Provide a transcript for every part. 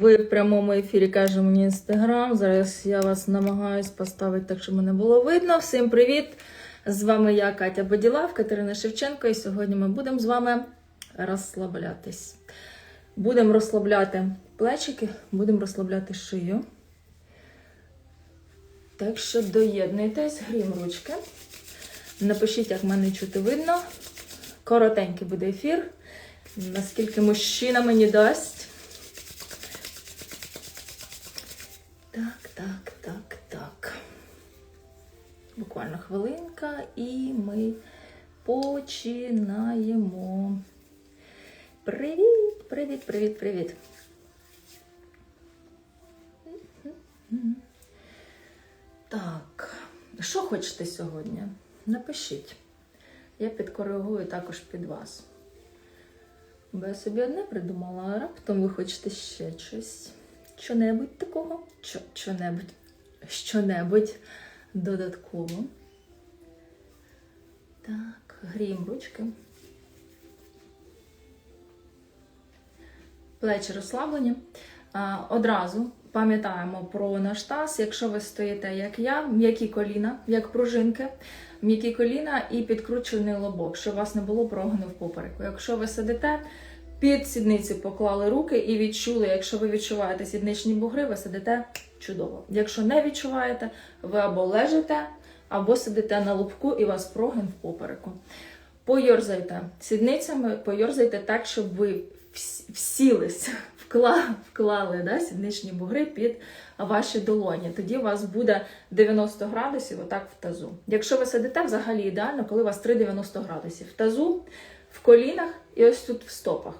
Ви в прямому ефірі каже мені інстаграм. Зараз я вас намагаюсь поставити так, щоб мене було видно. Всім привіт! З вами я, Катя Боділав, Катерина Шевченко, і сьогодні ми будемо з вами розслаблятись. Будемо розслабляти плечики, будемо розслабляти шию. Так що доєднуйтесь, грім ручки. Напишіть, як мене чути видно. Коротенький буде ефір. Наскільки мужчина мені дасть. Так, так, так, так. Буквально хвилинка, і ми починаємо. Привіт, привіт, привіт, привіт. Так, що хочете сьогодні? Напишіть. Я підкоригую також під вас. Бо я собі одне придумала, а раптом ви хочете ще щось. Що-небудь такого? Що, що-небудь, що-небудь додатково. Так, гріємо ручки. Плечі розслаблені. Одразу пам'ятаємо про наш таз. Якщо ви стоїте, як я, м'які коліна, як пружинки, м'які коліна і підкручений лобок, щоб у вас не було прогину в попереку. Якщо ви сидите, під сідниці поклали руки і відчули, якщо ви відчуваєте сідничні бугри, ви сидите чудово. Якщо не відчуваєте, ви або лежите, або сидите на лобку і вас прогин в попереку. Пойорзайте сідницями, пойорзайте так, щоб ви всілись, вкла, вклали да, сідничні бугри під ваші долоні. Тоді у вас буде 90 градусів отак в тазу. Якщо ви сидите, взагалі ідеально, коли у вас 3,90 градусів. В тазу, в колінах і ось тут в стопах.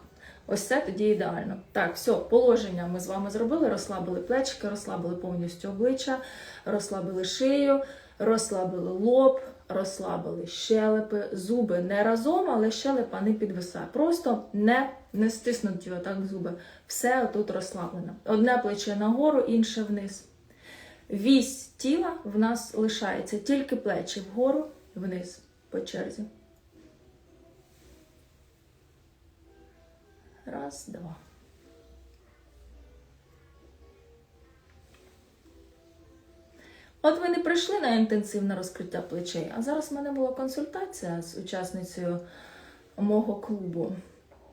Ось це тоді ідеально. Так, все, положення ми з вами зробили, розслабили плечики, розслабили повністю обличчя, розслабили шию, розслабили лоб, розслабили щелепи, зуби не разом, але щелепа не підвисає. Просто не, не стиснуті отак зуби. Все тут розслаблено. Одне плече нагору, інше вниз. Вісь тіла в нас лишається тільки плечі вгору, вниз по черзі. Раз, два. От ви не прийшли на інтенсивне розкриття плечей, а зараз в мене була консультація з учасницею мого клубу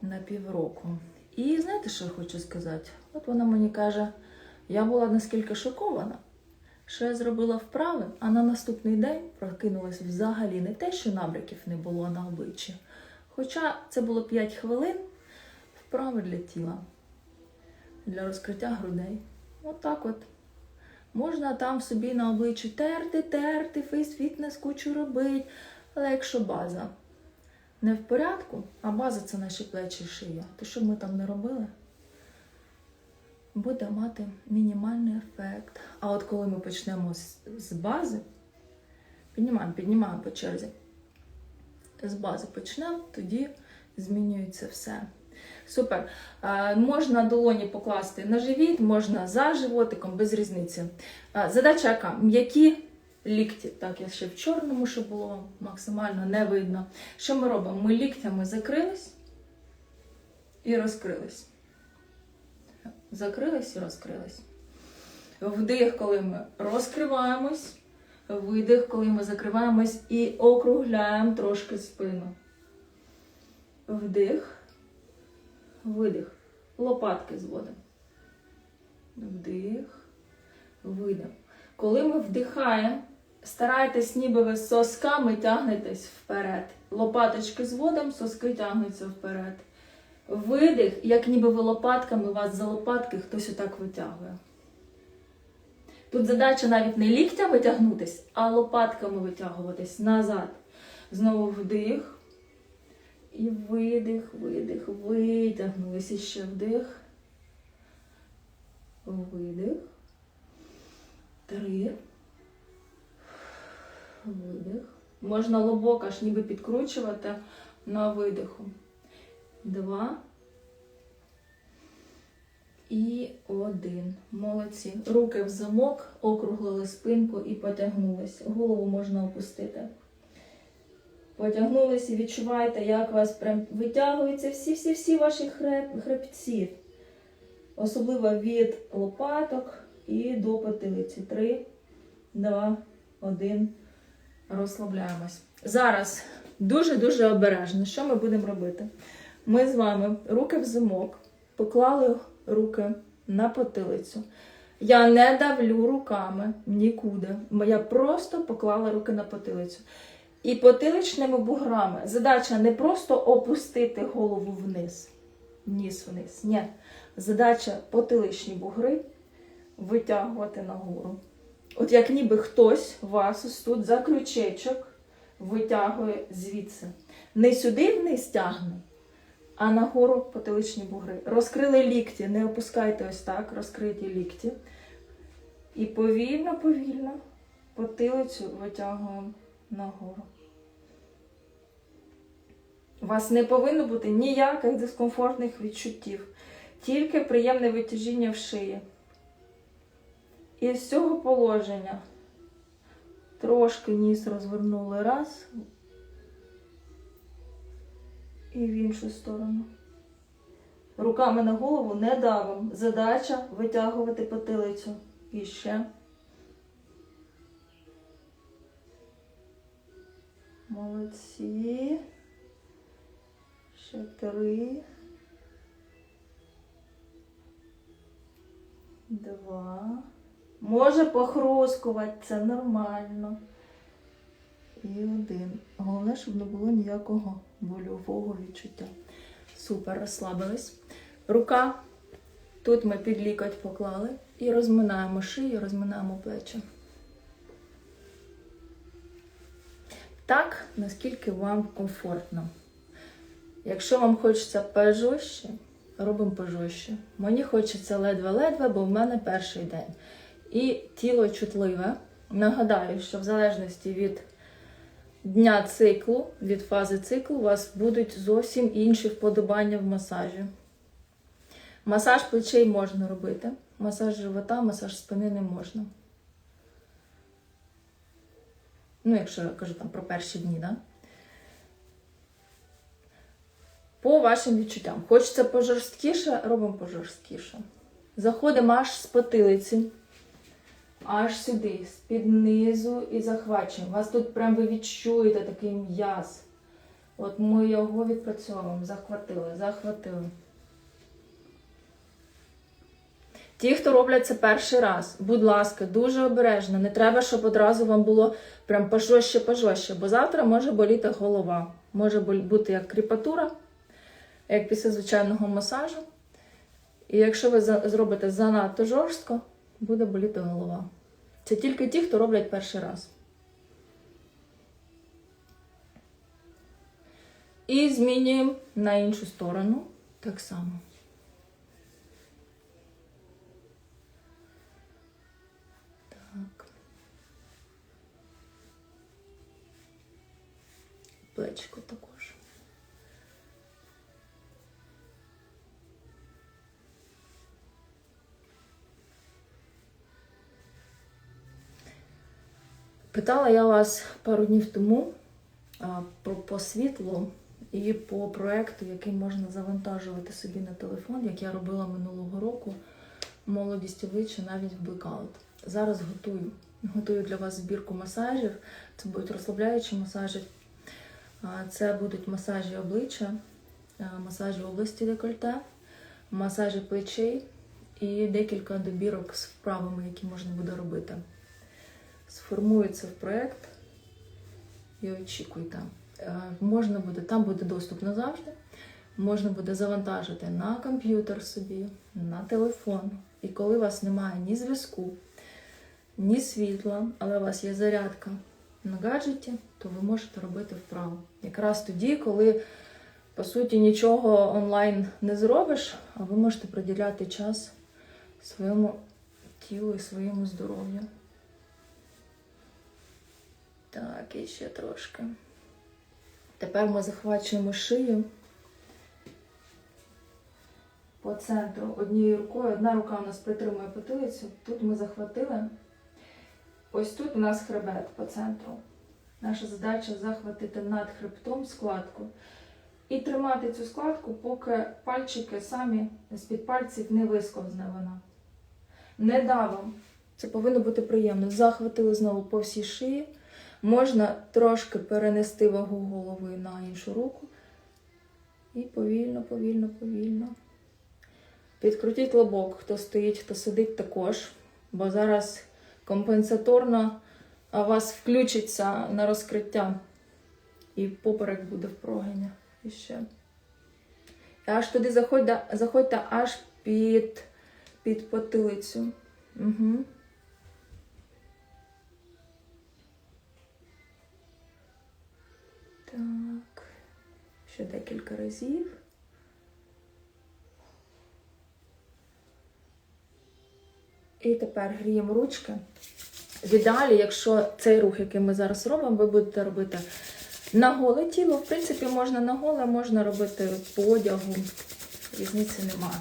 на півроку. І знаєте, що я хочу сказати? От вона мені каже, я була наскільки шокована, що я зробила вправи, а на наступний день прокинулась взагалі не те, що набряків не було на обличчі. Хоча це було 5 хвилин вправи для тіла, для розкриття грудей. От от. Можна там собі на обличчі терти, терти, фейс-фітнес кучу робити. Але якщо база не в порядку, а база це наші плечі і шия, то що б ми там не робили, буде мати мінімальний ефект. А от коли ми почнемо з, з бази, піднімаємо, піднімаємо по черзі. З бази почнемо, тоді змінюється все. Супер. Е, можна долоні покласти на живіт, можна за животиком, без різниці. Е, задача яка? М'які лікті. Так, я ще в чорному, щоб було максимально не видно. Що ми робимо? Ми ліктями закрились і розкрились. Закрились і розкрились. Вдих, коли ми розкриваємось, видих, коли ми закриваємось і округляємо трошки спину. Вдих. Видих. Лопатки зводимо. Вдих. Видих. Коли ми вдихаємо, старайтесь, ніби ви сосками тягнетесь вперед. Лопаточки зводимо, соски тягнуться вперед. Видих, як ніби ви лопатками вас за лопатки хтось отак витягує. Тут задача навіть не ліктями тягнутись, а лопатками витягуватись назад. Знову вдих. І видих, видих, витягнулись. І ще вдих. Видих. Три. Видих. Можна лобок аж ніби підкручувати на видиху. Два. І один. Молодці. Руки в замок, округлили спинку і потягнулись. Голову можна опустити. Потягнулись і відчуваєте, як вас прям витягуються всі-всі-всі ваші хреб, хребці. Особливо від лопаток і до потилиці. Три, два, один. Розслабляємось. Зараз дуже-дуже обережно. Що ми будемо робити? Ми з вами руки в замок, поклали руки на потилицю. Я не давлю руками нікуди. Я просто поклала руки на потилицю. І потиличними буграми задача не просто опустити голову вниз, ніс вниз. Ні. Задача потиличні бугри витягувати нагору. От як ніби хтось вас тут за крючечок витягує звідси. Не сюди вниз тягне, а нагору потиличні бугри. Розкрили лікті, не опускайте ось так, розкриті лікті. І повільно, повільно потилицю витягуємо нагору. У вас не повинно бути ніяких дискомфортних відчуттів, тільки приємне витяжіння в шиї. І з цього положення трошки ніс розвернули раз і в іншу сторону. Руками на голову не давим. Задача витягувати потилицю. І ще. Молодці. Ще три. Два. Може похрускувати, це нормально. І один. Головне, щоб не було ніякого больового відчуття. Супер, розслабились. Рука. Тут ми під лікоть поклали і розминаємо шию, розминаємо плечі. Так, наскільки вам комфортно. Якщо вам хочеться пожорстче, робимо пожорстче. Мені хочеться ледве-ледве, бо в мене перший день. І тіло чутливе. Нагадаю, що в залежності від дня циклу, від фази циклу, у вас будуть зовсім інші вподобання в масажі. Масаж плечей можна робити, масаж живота, масаж спини не можна. Ну, якщо я кажу там про перші дні, да? По вашим відчуттям. Хочеться пожорсткіше, робимо пожорсткіше. Заходимо аж з потилиці, аж сюди, з-під низу і захвачуємо. Вас тут прям ви відчуєте такий м'яз. От ми його відпрацьовуємо, захватили, захватили. Ті, хто роблять це перший раз, будь ласка, дуже обережно. Не треба, щоб одразу вам було прям пожорстче, пожорстче, бо завтра може боліти голова. Може бути як кріпатура, як після звичайного масажу. І якщо ви зробите занадто жорстко, буде боліти голова. Це тільки ті, хто роблять перший раз. І змінюємо на іншу сторону так само. Так. Плечко також. Питала я вас пару днів тому про по світлу і по проекту, який можна завантажувати собі на телефон, як я робила минулого року молодість обличчя навіть в блекаут. Зараз готую. Готую для вас збірку масажів. Це будуть розслабляючі масажі. Це будуть масажі обличчя, масажі області декольте, масажі плечей і декілька добірок з вправами, які можна буде робити. Сформується в проєкт і очікуйте. Можна буде, там буде доступ назавжди. Можна буде завантажити на комп'ютер собі, на телефон. І коли у вас немає ні зв'язку, ні світла, але у вас є зарядка на гаджеті, то ви можете робити вправу. Якраз тоді, коли, по суті, нічого онлайн не зробиш, а ви можете приділяти час своєму тілу і своєму здоров'ю. Так, і ще трошки. Тепер ми захвачуємо шию по центру однією рукою. Одна рука у нас притримує потилицю. Тут ми захватили. Ось тут у нас хребет по центру. Наша задача захватити над хребтом складку І тримати цю складку, поки пальчики самі з-під пальців не висковзне вона. Не давом. Це повинно бути приємно. Захватили знову по всій шиї. Можна трошки перенести вагу голови на іншу руку. І повільно, повільно, повільно. Підкрутіть лобок, хто стоїть, хто сидить також. Бо зараз компенсаторно вас включиться на розкриття. І поперек буде в прогині. І ще. І аж туди заходьте, заходьте аж під, під потилицю. Угу. Ще декілька разів. І тепер гріємо ручки. В ідеалі, якщо цей рух, який ми зараз робимо, ви будете робити на голе тіло. В принципі, можна на голе, можна робити по одягу. Різниці немає.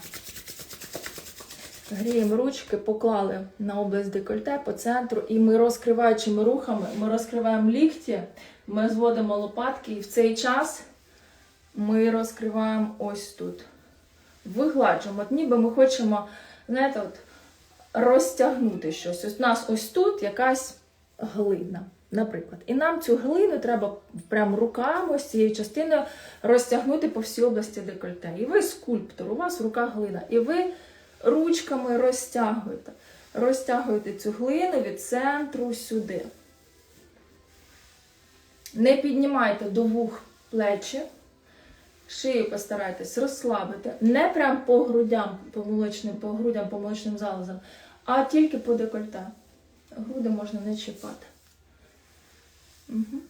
Гріємо ручки, поклали на область декольте по центру, і ми розкриваючими рухами, ми розкриваємо лікті, ми зводимо лопатки, і в цей час ми розкриваємо ось тут. Вигладжуємо. От ніби ми хочемо, знаєте, от розтягнути щось. Ось у нас ось тут якась глина, наприклад. І нам цю глину треба прям руками ось цією частиною розтягнути по всій області декольте. І ви скульптор, у вас в руках глина. І ви ручками розтягуєте. Розтягуєте цю глину від центру сюди. Не піднімайте до вух плечі. Шию постарайтесь розслабити. Не прям по грудям, по молочним, по грудям, по молочним залозам, а тільки по декольте. Груди можна не чіпати. Угу.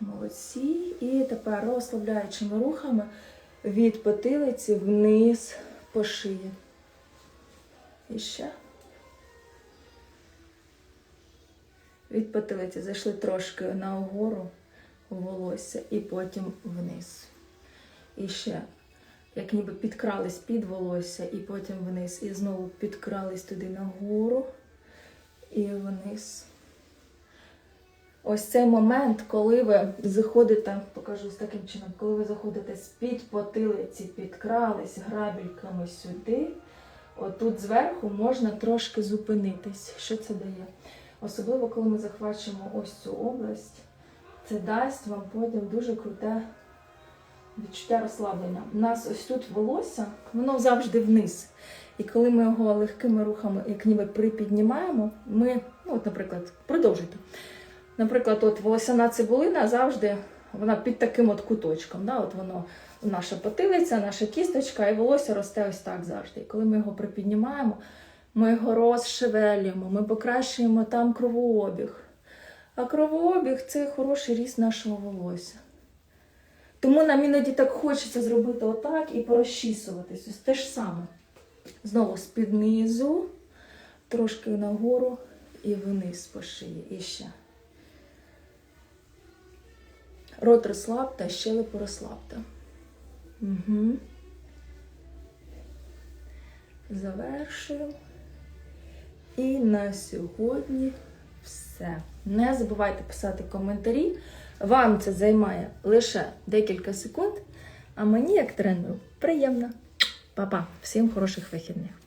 Молодці. І тепер розслабляючими рухами від потилиці вниз по шиї. І ще. Від потилиці зайшли трошки нагору волосся і потім вниз. І ще, як ніби підкрались під волосся, і потім вниз. І знову підкрались туди нагору і вниз. Ось цей момент, коли ви заходите, покажу з таким чином, коли ви заходите з-під потилиці, підкрались грабельками сюди, отут зверху можна трошки зупинитись. Що це дає? Особливо, коли ми захвачуємо ось цю область, це дасть вам потім дуже круте відчуття розслаблення. У нас ось тут волосся, воно завжди вниз. І коли ми його легкими рухами, як ніби припіднімаємо, ми, ну, от, наприклад, продовжуйте. Наприклад, от волосяна цибулина завжди вона під таким от куточком. Да? От воно наша потилиця, наша кісточка, і волосся росте ось так завжди. І коли ми його припіднімаємо, ми його розшевелюємо, ми покращуємо там кровообіг. А кровообіг це хороший ріст нашого волосся. Тому нам іноді так хочеться зробити отак і порозчісуватись. Ось те ж саме. Знову з-під трошки нагору і вниз по шиї. І ще. Рот розслабте, щелепу розслабте. Угу. Завершуємо. І на сьогодні все. Не забувайте писати коментарі. Вам це займає лише декілька секунд, а мені, як тренеру, приємно. Па-па! Всім хороших вихідних!